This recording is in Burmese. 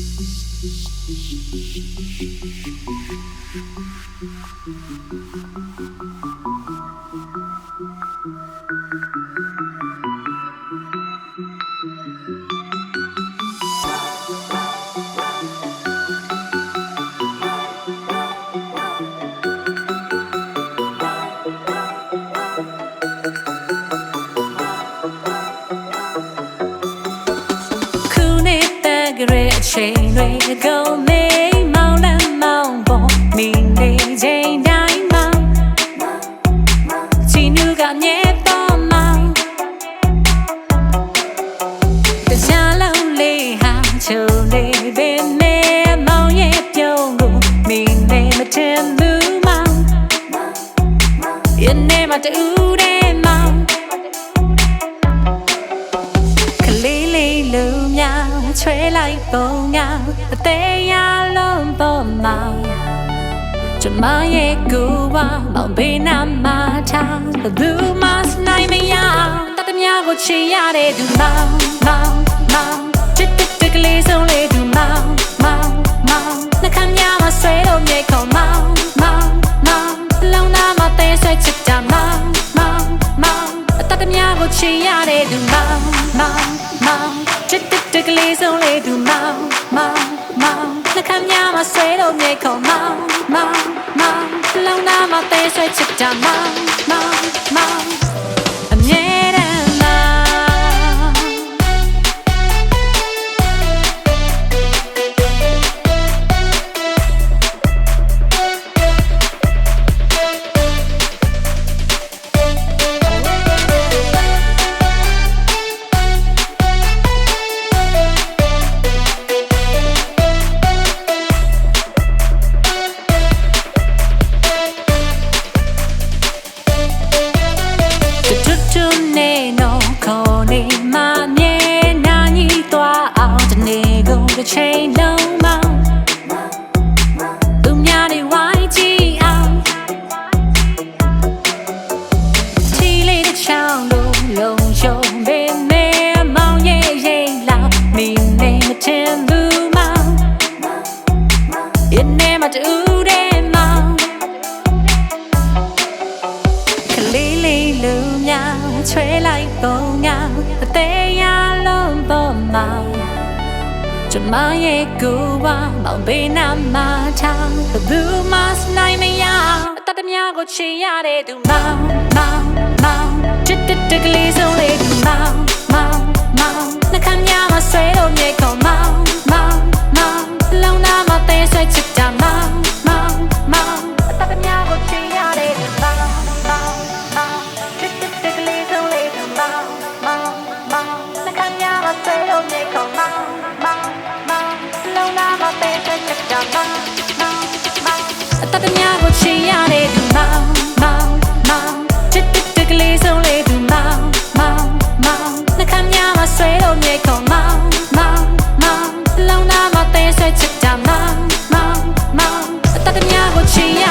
Thank you. ချိန်တွေကုန်မေးမောင်းလမ်းမောင်းပေါ်မိနေချိန်တိုင်းမှာချီနူကမြဲပေါ်မှာတခြားလုံးလေးဟာချုံနေပင်နဲ့မောင်းရဲ့ပြုံးကိုမိနေမထင်ဘူးမောင်းယနေ့မှတူတဲ့မောင်းကလေးလေးလူများ ချွဲလိုက်ပုံကအသေးရလုံးပေါ်မှာကျမရဲ့ကိုယ်ပါမောင်ဘေးနာမှာထားဘယ်သူမှစနိုင်မရတတ်သမျှကိုချေရတဲ့သူမောင်မောင်မောင်ချစ်တဲ့တကလေးဆုံးလေးသူမောင်မောင်မောင်နှခမ်းများမဆွဲလို့မြေခေါ်မောင်မောင်မောင်လုံနာမသေးဆွဲ ချစ်တာမောင်မောင်မောင်အတတ်သမျှကိုချေရတဲ့သူမောင်မောင်မောင်ချစ်တဲ့တကလေးဆုံးလေးသူမောင်မောင်မောင်နှခမ်းများမဆွဲလို့မြေခေါ်မောင်မောင်မောင်လုံနာမသေးဆွဲချစ်တာမောင်မောင်မောင် ချိန်လုံးမောင်းသူများတွေဝိုင်းကြည့်အောင်ချီလေးတစ်ချောင်းလုံးလုံးရှုံးပေမဲ့မောင်ရဲ့ရိတ်လောက်မိနေမထင်ဘူးမောင်ယနေ့မှတူတဲ့မောင်ကလေးလေးလူများချွဲလိုက်ပုံကအသေးရလုံးပေါ်မှာ ကျမရဲ့ကိုယ်ပါမောင်ဘေးနာမှာထားဘယ်သူမှစနိုင်မရအတတ်တများကိုချေရတဲ့သူမောင်မောင်မောင်ချစ်တဲ့တကလေးဆုံးလေးသူမောင်မောင်မောင်နှခမ်းများမဆွဲလို့မြေခေါ်မောင်မောင်မောင်လုံနာမသေးဆွဲချစ်တာမောင် tinha